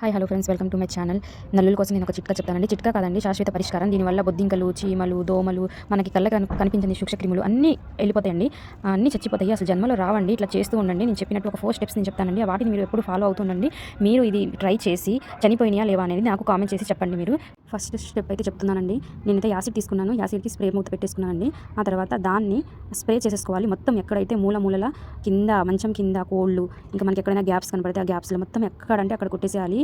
Hi hello friends welcome to my channel నల్లుల కోసం నేను ఒక చిట్కా చెప్తానండి. చిట్కా కాదండి శాశ్వత పరిష్కారం. దీనివల్ల బొద్దింకలు చీమలు దోమలు మనకి కళ్ళ కనిపించని సూక్ష్మక్రిములు అన్నీ వెళ్ళిపోతాయండి. అన్నీ చచ్చిపోతాయి. అసలు జన్మలో రావండి ఇట్లా చేస్తూ ఉండండి. నేను చెప్పినట్టు ఒక ఫోర్ స్టెప్స్ నేను చెప్తానండి. వాటిని మీరు ఎప్పుడు ఫాలో అవుతుండండి. మీరు ఇది ట్రై చేసి చనిపోయినాయా లేవా అనేది నాకు కామెంట్ చేసి చెప్పండి మీరు. ఫస్ట్ స్టెప్ అయితే చెప్తున్నానండి. నేనైతే యాసిడ్ తీసుకున్నాను. యాసిడ్కి స్ప్రే మూత పెట్టేసుకున్నానండి. ఆ తర్వాత దాన్ని స్ప్రే చేసేసుకోవాలి. మొత్తం ఎక్కడైతే మూల మూలల కింద మంచం కింద కోళ్ళు ఇంకా మనకి ఎక్కడైనా గ్యాప్స్ కనపడితే ఆ గ్యాప్స్లో మొత్తం ఎక్కడంటే అక్కడ కొట్టేసేయాలి.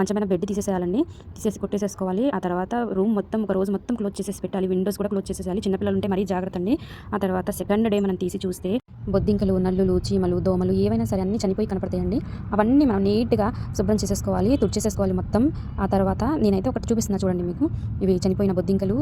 మంచమైన బెడ్ తీసేసేయాలండి. తీసేసి కొట్టేసేసుకోవాలి. ఆ తర్వాత రూమ్ మొత్తం ఒక రోజు మొత్తం క్లోజ్ చేసేసి పెట్టాలి. విండోస్ కూడా క్లోజ్ చేసేయాలి చిన్నపిల్లలు ఉంటే మరీ జాగ్రత్త అండి ఆ తర్వాత సెకండ్ డే మనం తీసి చూస్తే బొద్దింకలు నల్లులు చీమలు దోమలు ఏవైనా సరే అన్నీ చనిపోయి కనపడతాయండి. అవన్నీ మనం నీట్గా శుభ్రం చేసేసుకోవాలి తుడిచేసేసుకోవాలి మొత్తం. ఆ తర్వాత నేనైతే ఒకటి చూపిస్తున్నా చూడండి మీకు. ఇవి చనిపోయిన బొద్దింకలు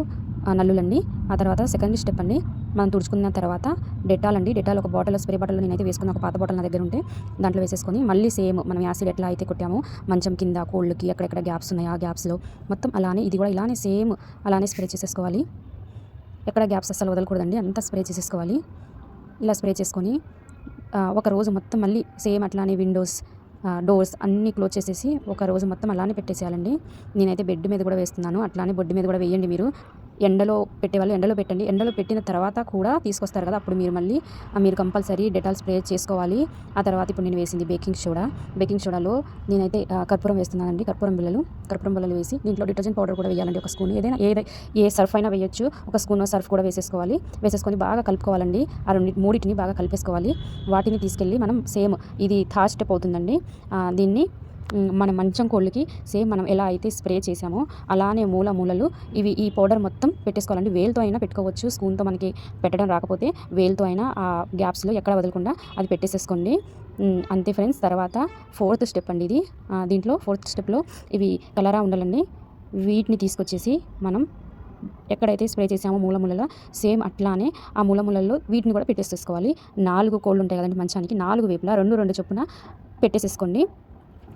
నల్లులండి. ఆ తర్వాత సెకండ్ స్టెప్ అండి. మనం తుడుచుకున్న తర్వాత డెటాల్ అండి. డెటాల్ ఒక బాటిల్ స్ప్రే బాటిల్ నేనైతే వేసుకున్న ఒక పాత బాటిల్ నా దగ్గర ఉంటే దాంట్లో వేసేసుకొని మళ్ళీ సేమ్ మనం యాసిడ్ ఎట్లా అయితే కొట్టామో మంచం కింద కోళ్ళకి అక్కడెక్కడ గ్యాప్స్ ఉన్నాయి ఆ గ్యాప్స్లో మొత్తం అలానే ఇది కూడా ఇలానే సేమ్ అలానే స్ప్రే చేసేసుకోవాలి. ఎక్కడ గ్యాప్స్ అస్సలు వదలకూడదండి. అంతా స్ప్రే చేసేసుకోవాలి. ఇలా స్ప్రే చేసుకొని ఒక రోజు మొత్తం మళ్ళీ సేమ్ అట్లానే విండోస్ డోర్స్ అన్నీ క్లోజ్ చేసేసి ఒక రోజు మొత్తం అలానే పెట్టేసేయాలండి. నేనైతే బెడ్ మీద కూడా వేస్తున్నాను. అట్లానే బొడ్డు మీద కూడా వేయండి మీరు. ఎండలో పెట్టేవాళ్ళు ఎండలో పెట్టండి. ఎండలో పెట్టిన తర్వాత కూడా తీసుకొస్తారు కదా అప్పుడు మీరు మళ్ళీ మీరు కంపల్సరీ డెటాల్ స్ప్రే చేసుకోవాలి. ఆ తర్వాత ఇప్పుడు నేను వేసింది బేకింగ్ సోడా బేకింగ్ సోడాలో నేనైతే కర్పూరం వేస్తున్నానండి. కర్పూరం బిళ్ళలు కర్పూరం బిళ్ళలు వేసి దీంట్లో డిటర్జెంట్ పౌడర్ కూడా వేయాలండి. ఒక స్పూన్. ఏదైనా ఏ ఏ సర్ఫ్ అయినా వేయొచ్చు. ఒక స్పూన్ సర్ఫ్ కూడా వేసేసుకోవాలి. వేసేసుకొని బాగా కలుపుకోవాలండి. ఆ రెండు మూడింటిని బాగా కలిపేసుకోవాలి. వాటిని తీసుకెళ్ళి మనం సేమ్ ఇది థర్డ్ స్టెప్ అవుతుందండి. దీన్ని మన మంచం కోళ్ళకి సేమ్ మనం ఎలా అయితే స్ప్రే చేసామో అలానే మూల మూలలు ఇవి ఈ పౌడర్ మొత్తం పెట్టేసుకోవాలండి. వేలుతో అయినా పెట్టుకోవచ్చు స్పూన్తో మనకి పెట్టడం రాకపోతే వేలుతో అయినా ఆ గ్యాప్స్లో ఎక్కడ వదలకుండా అది పెట్టేసేసుకోండి. అంతే ఫ్రెండ్స్. తర్వాత ఫోర్త్ స్టెప్ అండి ఇది. దీంట్లో ఫోర్త్ స్టెప్లో ఇవి కలరా ఉండాలండి. వీటిని తీసుకొచ్చేసి మనం ఎక్కడైతే స్ప్రే చేసామో మూలములలో సేమ్ అట్లానే ఆ మూలములలో వీటిని కూడా పెట్టేసేసుకోవాలి. నాలుగు కోళ్ళు ఉంటాయి కదండి మంచానికి. నాలుగు వేపులా రెండు రెండు చొప్పున పెట్టేసేసుకోండి.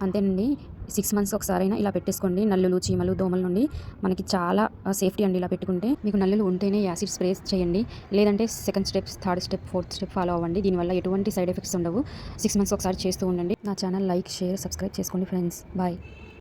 అంతేనండి. సిక్స్ మంత్స్ ఒకసారైనా ఇలా పెట్టేసుకోండి. నల్లులు చీమలు దోమల నుండి మనకి చాలా సేఫ్టీ అండి ఇలా పెట్టుకుంటే. మీకు నల్లులు ఉంటేనే యాసిడ్ స్ప్రేస్ చేయండి. లేదంటే second step third step fourth step follow అవ్వండి. దీనివల్ల ఎటువంటి సైడ్ ఎఫెక్ట్స్ ఉండవు. సిక్స్ మంత్స్ ఒకసారి చేస్తూ ఉండండి. నా ఛానల్ లైక్ షేర్ సబ్స్క్రైబ్ చేసుకోండి ఫ్రెండ్స్. బాయ్.